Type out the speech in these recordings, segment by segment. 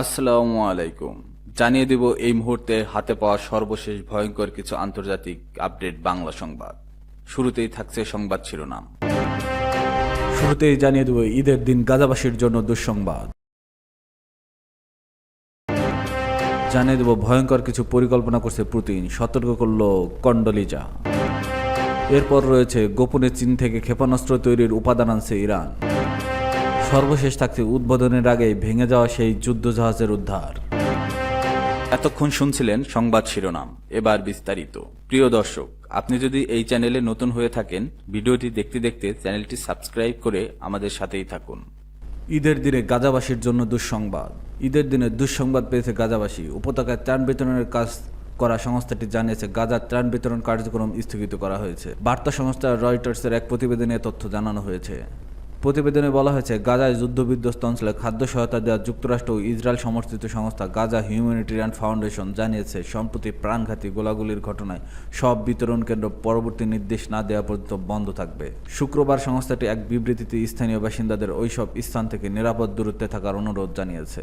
আসসালামু আলাইকুম। জানিয়ে দেব এই মুহূর্তে হাতে পাওয়া সর্বশেষ ভয়ঙ্কর কিছু আন্তর্জাতিক আপডেট বাংলা সংবাদ। শুরুতেই থাকছে সংবাদ শিরোনাম। শুরুতেই জানিয়ে দেব ঈদের দিন গাজাবাসীর জন্য দুঃসংবাদ। জানিয়ে দেব ভয়ঙ্কর কিছু পরিকল্পনা করছে পুতিন, সতর্ক করল কন্ডলিজা। এরপর রয়েছে গোপনে চীন থেকে ক্ষেপণাস্ত্র তৈরির উপাদান আনছে ইরান। সর্বশেষ থাকছে উদ্বোধনের আগে ভেঙে যাওয়া সেই যুদ্ধজাহাজের উদ্ধার। এতক্ষণ শুনছিলেন সংবাদ শিরোনাম। এবার বিস্তারিত। প্রিয় দর্শক আপনি যদি এই চ্যানেলে নতুন হয়ে থাকেন ভিডিওটি দেখতে দেখতে চ্যানেলটি সাবস্ক্রাইব করে আমাদের সাথেই থাকুন। ঈদের দিনে গাজাবাসীর জন্য দুঃসংবাদ। ঈদের দিনে দুঃসংবাদ পেয়েছে গাজাবাসী। উপত্যকায় ত্রাণ বিতরণের কাজ করা সংস্থাটি জানিয়েছে গাজার ত্রাণ বিতরণ কার্যক্রম স্থগিত করা হয়েছে। বার্তা সংস্থা রয়টার্সের এক প্রতিবেদনে তথ্য জানানো হয়েছে। প্রতিবেদনে বলা হয়েছে, গাজায় যুদ্ধবিধ্বস্ত অঞ্চলে খাদ্য সহায়তা দেওয়া যুক্তরাষ্ট্র ও ইসরায়েল সমর্থিত সংস্থা গাজা হিউম্যানিটেরিয়ান ফাউন্ডেশন জানিয়েছে, সম্প্রতি প্রাণঘাতী গোলাগুলির ঘটনায় সব বিতরণ কেন্দ্র পরবর্তী নির্দেশ না দেওয়া পর্যন্ত বন্ধ থাকবে। শুক্রবার সংস্থাটি এক বিবৃতিতে স্থানীয় বাসিন্দাদের ওইসব স্থান থেকে নিরাপদ দূরত্বে থাকার অনুরোধ জানিয়েছে।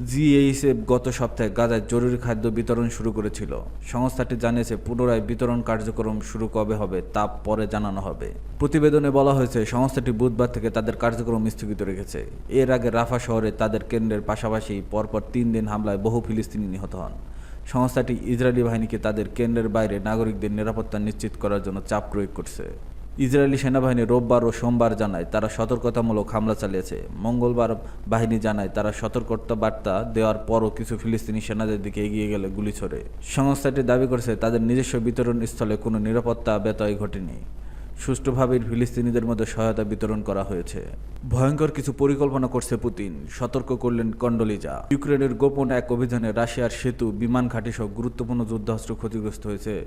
জিএইসএফ গত সপ্তাহে গাজায় জরুরি খাদ্য বিতরণ শুরু করেছিল। সংস্থাটি জানিয়েছে, পুনরায় বিতরণ কার্যক্রম শুরু কবে হবে তা পরে জানানো হবে। প্রতিবেদনে বলা হয়েছে, সংস্থাটি বুধবার থেকে তাদের কার্যক্রম স্থগিত রেখেছে। এর আগে রাফা শহরে তাদের কেন্দ্রের পাশাপাশি পরপর তিন দিন হামলায় বহু ফিলিস্তিনি নিহত হন। সংস্থাটি ইসরায়েলি বাহিনীকে তাদের কেন্দ্রের বাইরে নাগরিকদের নিরাপত্তা নিশ্চিত করার জন্য চাপ প্রয়োগ করছে। ইসরায়েলি সেনাবাহিনী রোববার ও সোমবার জানায় তারা সতর্কতামূলক হামলা চালিয়েছে। মঙ্গলবার বাহিনী জানায় তারা সতর্কতা বার্তা দেওয়ার পরও কিছু ফিলিস্তিনি সেনাদের দিকে এগিয়ে গেলে গুলি ছড়ে। সংস্থাটি দাবি করেছে, তাদের নিজস্ব বিতরণ স্থলে কোনো নিরাপত্তা ব্যতয় ঘটেনি। সুষ্ঠুভাবে ফিলিস্তিনিদের মধ্যে সহায়তা বিতরণ করা হয়েছে। ভয়ঙ্কর কিছু পরিকল্পনা করছে পুতিন। সতর্ক করলেন কন্ডলিজা। ইউক্রেনের গোপন এক অভিযানে রাশিয়ার সেতু, বিমান ঘাঁটি সহ গুরুত্বপূর্ণ যুদ্ধাস্ত্র ক্ষতিগ্রস্ত হয়েছে।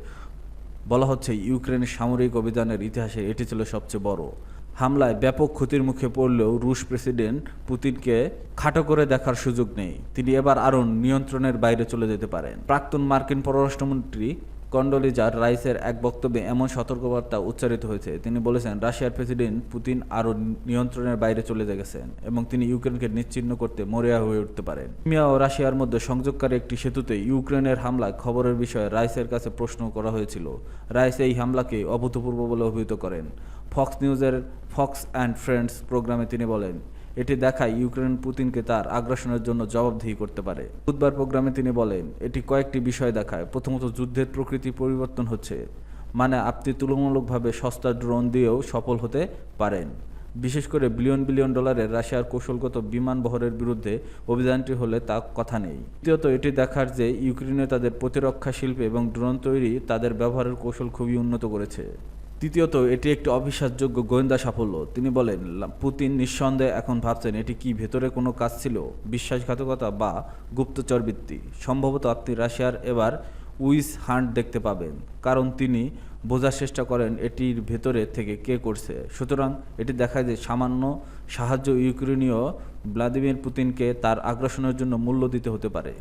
বলা হচ্ছে ইউক্রেনের সামরিক অভিযানের ইতিহাসে এটি ছিল সবচেয়ে বড়। হামলায় ব্যাপক ক্ষতির মুখে পড়লেও রুশ প্রেসিডেন্ট পুতিনকে খাটো করে দেখার সুযোগ নেই। তিনি এবার আরও নিয়ন্ত্রণের বাইরে চলে যেতে পারেন। প্রাক্তন মার্কিন পররাষ্ট্রমন্ত্রী কন্ডোলিজা রাইসের এক বক্তব্যে এমন সতর্কবার্তা উচ্চারিত হয়েছে, তিনি বলেছেন, রাশিয়ার প্রেসিডেন্ট পুতিন আরও নিয়ন্ত্রণের বাইরে চলে গেছেন এবং তিনি ইউক্রেনকে নিশ্চিহ্ন করতে মরিয়া হয়ে উঠতে পারেন। ক্রিমিয়া ও রাশিয়ার মধ্যে সংযোগকারী একটি সেতুতে ইউক্রেনের হামলায় খবরের বিষয়ে রাইসের কাছে প্রশ্ন করা হয়েছিল। রাইস এই হামলাকে অভূতপূর্ব বলে অভিহিত করেন। ফক্স নিউজের ফক্স অ্যান্ড ফ্রেন্ডস প্রোগ্রামে তিনি বলেন এটি দেখায় ইউক্রেন পুতিনকে তার আগ্রাসনের জন্য জবাবদিহি করতে পারে। বুধবার প্রোগ্রামে তিনি বলেন, এটি কয়েকটি বিষয় দেখায়। প্রথমত, যুদ্ধের প্রকৃতি পরিবর্তন হচ্ছে মানে আপনি তুলনামূলকভাবে সস্তা ড্রোন দিয়েও সফল হতে পারেন। বিশেষ করে বিলিয়ন বিলিয়ন ডলারের রাশিয়ার কৌশলগত বিমান বহরের বিরুদ্ধে অভিযানটি হলে তা কথা নেই। দ্বিতীয়ত, এটি দেখার যে ইউক্রেনে তাদের প্রতিরক্ষা শিল্পে এবং ড্রোন তৈরি তাদের ব্যবহারের কৌশল খুবই উন্নত করেছে। তৃতীয়ত, এটি একটি অবিশ্বাসযোগ্য গোয়েন্দা সাফল্য। তিনি বলেন পুতিন নিঃসন্দেহে এখন ভাবছেন এটি কি ভেতরে কোনো কাজ ছিল? বিশ্বাসঘাতকতা বা গুপ্তচর বৃত্তি সম্ভবত আপনি রাশিয়ার এবার উইস হান্ট দেখতে পাবেন, কারণ তিনি বোঝার চেষ্টা করেন এটির ভেতরে থেকে কে করছে। সুতরাং এটি দেখায় যে সামান্য সাহায্য ইউক্রেনীয় ভ্লাদিমির পুতিনকে তার আগ্রাসনের জন্য মূল্য দিতে হতে পারে।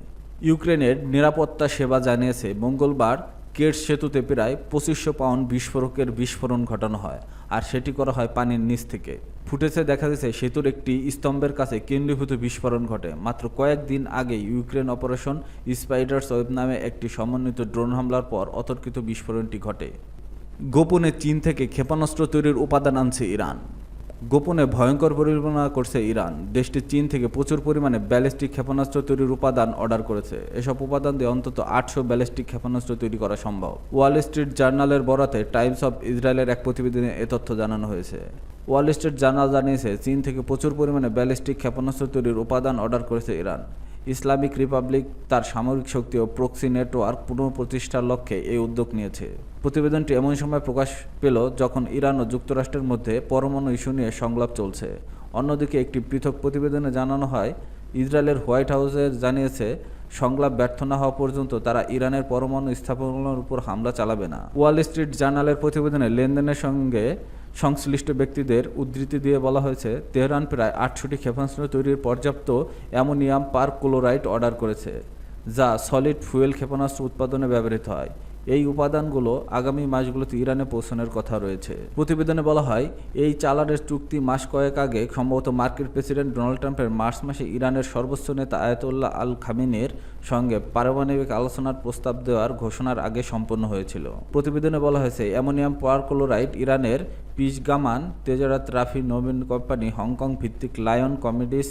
ইউক্রেনের নিরাপত্তা সেবা জানিয়েছে মঙ্গলবার কেটস সেতুতে প্রায় পঁচিশশো পাউন্ড বিস্ফোরকের বিস্ফোরণ ঘটানো হয়, আর সেটি করা হয় পানির নিচ থেকে। ফুটেজে দেখা গেছে, সেতুর একটি স্তম্ভের কাছে কেন্দ্রীভূত বিস্ফোরণ ঘটে। মাত্র কয়েকদিন আগে ইউক্রেন অপারেশন স্পাইডার্স ওয়েব নামে একটি সমন্বিত ড্রোন হামলার পর অতর্কিত বিস্ফোরণটি ঘটে। গোপনে চীন থেকে ক্ষেপণাস্ত্র তৈরির উপাদান আনছে ইরান। গোপনে ভয়ঙ্কর পরিকল্পনা করছে ইরান। দেশটি চীন থেকে প্রচুর পরিমাণে ব্যালিস্টিক ক্ষেপণাস্ত্র তৈরির উপাদান অর্ডার করেছে। এসব উপাদান দিয়ে অন্তত আটশো ব্যালিস্টিক ক্ষেপণাস্ত্র তৈরি করা সম্ভব। ওয়াল স্ট্রিট জার্নালের বরাতে টাইমস অব ইসরায়েলের এক প্রতিবেদনে এ তথ্য জানানো হয়েছে। ওয়াল স্ট্রিট জার্নাল জানিয়েছে, চীন থেকে প্রচুর পরিমাণে ব্যালিস্টিক ক্ষেপণাস্ত্র তৈরির উপাদান অর্ডার করেছে ইরান। ইসলামিক রিপাবলিক তার সামরিক শক্তি ও প্রক্সি নেটওয়ার্ক পুনঃপ্রতিষ্ঠার লক্ষ্যে এই উদ্যোগ নিয়েছে। প্রতিবেদনটি এমন সময় প্রকাশ পেল যখন ইরান ও যুক্তরাষ্ট্রের মধ্যে পরমাণু ইস্যু নিয়ে সংলাপ চলছে। অন্যদিকে একটি পৃথক প্রতিবেদনে জানানো হয়, ইসরায়েলের হোয়াইট হাউসে জানিয়েছে, সংলাপ ব্যর্থ না হওয়া পর্যন্ত তারা ইরানের পরমাণু স্থাপনার উপর হামলা চালাবে না। ওয়াল স্ট্রিট জার্নালের প্রতিবেদনে লেনদেনের সঙ্গে সংশ্লিষ্ট ব্যক্তিদের উদ্ধৃতি দিয়ে বলা হয়েছে, তেহরান প্রায় আটশোটি ক্ষেপণাস্ত্র তৈরির পর্যাপ্ত অ্যামোনিয়াম পার্ক ক্লোরাইড অর্ডার করেছে, যা সলিড ফুয়েল ক্ষেপণাস্ত্র উৎপাদনে ব্যবহৃত হয়। এই উপাদানগুলো আগামী মাসগুলোতে ইরানে পৌঁছানোর কথা রয়েছে। প্রতিবেদনে বলা হয়, এই চালানের চুক্তি মাস কয়েক আগে সম্ভবত মার্কিন প্রেসিডেন্ট ডোনাল্ড ট্রাম্পের মার্চ মাসে ইরানের সর্বোচ্চ নেতা আয়াতুল্লাহ আল খামিনের সঙ্গে পারমাণবিক আলোচনার প্রস্তাব দেওয়ার ঘোষণার আগে সম্পন্ন হয়েছিল। প্রতিবেদনে বলা হয়েছে, অ্যামোনিয়াম পারক্লোরাইড ইরানের পিসগামান তেজারাত রাফি নবীন কোম্পানি হংকং ভিত্তিক লায়ন কমিডিস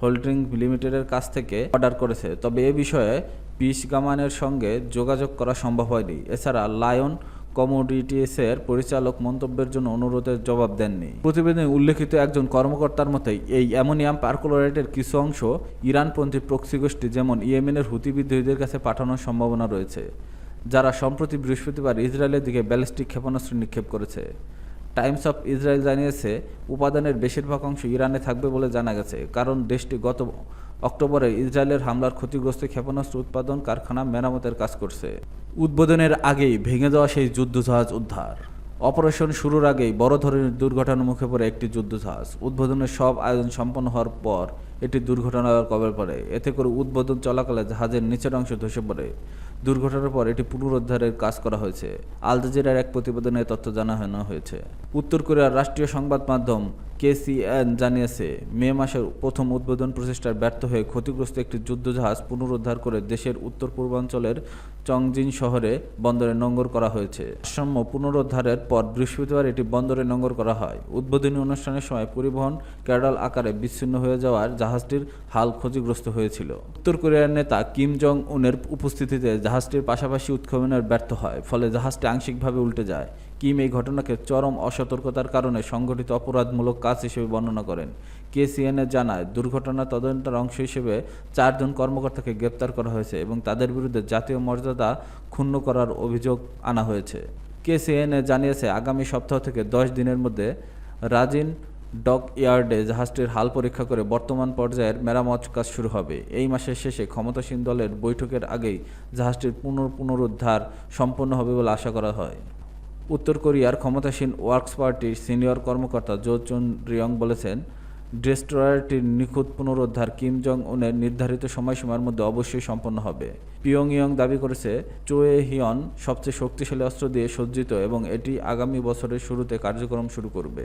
হোল্ডিং লিমিটেডের কাছ থেকে অর্ডার করেছে। তবে এ বিষয়ে পিস গামানের সঙ্গে যোগাযোগ করা সম্ভব হয়নি। এছাড়া লায়ন কমোডিটিসের পরিচালক মন্তব্যের জন্য অনুরোধের জবাব দেননি। প্রতিবেদনে উল্লেখিত একজন কর্মকর্তার মতে, এই অ্যামোনিয়াম পারক্লোরাইডের কিছু অংশ ইরানপন্থী প্রক্সি গোষ্ঠী যেমন ইয়েমেনের হুতি বিদ্রোহীদের কাছে পাঠানোর সম্ভাবনা রয়েছে, যারা সম্প্রতি বৃহস্পতিবার ইসরায়েলের দিকে ব্যালিস্টিক ক্ষেপণাস্ত্র নিক্ষেপ করেছে। টাইমস অফ ইসরায়েল জানিয়েছে, উপাদানের বেশিরভাগ অংশ ইরানে থাকবে বলে জানা গেছে, কারণ দেশটি গত অক্টোবরে ইসরায়েলের হামলার ক্ষতিগ্রস্ত ক্ষেপণাস্ত্র উৎপাদন কারখানা মেরামতের কাজ করছে। উদ্বোধনের আগেই ভেঙে যাওয়া সেই যুদ্ধজাহাজ উদ্ধার। অপারেশন শুরুর আগেই বড় ধরনের দুর্ঘটনার মুখে পড়ে একটি যুদ্ধজাহাজ। উদ্বোধনের সব আয়োজন সম্পন্ন হওয়ার পর এটি দুর্ঘটনার কবল পড়ে। এতে করে উদ্বোধন চলাকালে জাহাজের নিচের অংশ ধসে পড়ে। দুর্ঘটনার পর এটি পুনরুদ্ধারের কাজ করা হয়েছে। আল জাজিরার এক প্রতিবেদনে তথ্য জানানো হয়েছে। উত্তর কোরিয়ার রাষ্ট্রীয় সংবাদ মাধ্যম কেসিএন জানিয়েছে, মে মাসের প্রথম উদ্বোধন প্রচেষ্টার ব্যর্থ হয়ে ক্ষতিগ্রস্ত একটি যুদ্ধজাহাজ পুনরুদ্ধার করে দেশের উত্তর পূর্বাঞ্চলের চংজিন শহরে বন্দরে নোঙ্গর করা হয়েছে। ভারসাম্য পুনরুদ্ধারের পর বৃহস্পতিবার এটি বন্দরে নোঙ্গর করা হয়। উদ্বোধনী অনুষ্ঠানের সময় পরিবহন ক্যাডাল আকারে বিচ্ছিন্ন হয়ে যাওয়ার জাহাজটির হাল ক্ষতিগ্রস্ত হয়েছিল। উত্তর কোরিয়ার নেতা কিম জং উনের উপস্থিতিতে জাহাজটির পাশাপাশি উৎক্ষেপণের ব্যর্থ হয়, ফলে জাহাজটি আংশিকভাবে উল্টে যায়। কিম এই ঘটনাকে চরম অসতর্কতার কারণে সংগঠিত অপরাধমূলক কাজ হিসেবে বর্ণনা করেন। কেসিএনএ জানায়, দুর্ঘটনা তদন্তের অংশ হিসেবে চারজন কর্মকর্তাকে গ্রেপ্তার করা হয়েছে এবং তাদের বিরুদ্ধে জাতীয় মর্যাদা ক্ষুণ্ণ করার অভিযোগ আনা হয়েছে। কেসিএনএ জানিয়েছে, আগামী সপ্তাহ থেকে দশ দিনের মধ্যে রাজিন ডক ইয়ার্ডে জাহাজটির হাল পরীক্ষা করে বর্তমান পর্যায়ের মেরামত কাজ শুরু হবে। এই মাসের শেষে ক্ষমতাসীন দলের বৈঠকের আগেই জাহাজটির পুনর পুনরুদ্ধার সম্পন্ন হবে বলে আশা করা হয়। উত্তর কোরিয়ার ক্ষমতাসীন ওয়ার্কস পার্টির সিনিয়র কর্মকর্তা জো চুন রিয়ং বলেছেন, ডেস্ট্রয়ারটির নিখুঁত পুনরুদ্ধার কিম জং উনের নির্ধারিত সময়সীমার মধ্যে অবশ্যই সম্পন্ন হবে। পিয়ং ইয়ং দাবি করেছে, চোয়ে হিয়ন সবচেয়ে শক্তিশালী অস্ত্র দিয়ে সজ্জিত এবং এটি আগামী বছরের শুরুতে কার্যক্রম শুরু করবে।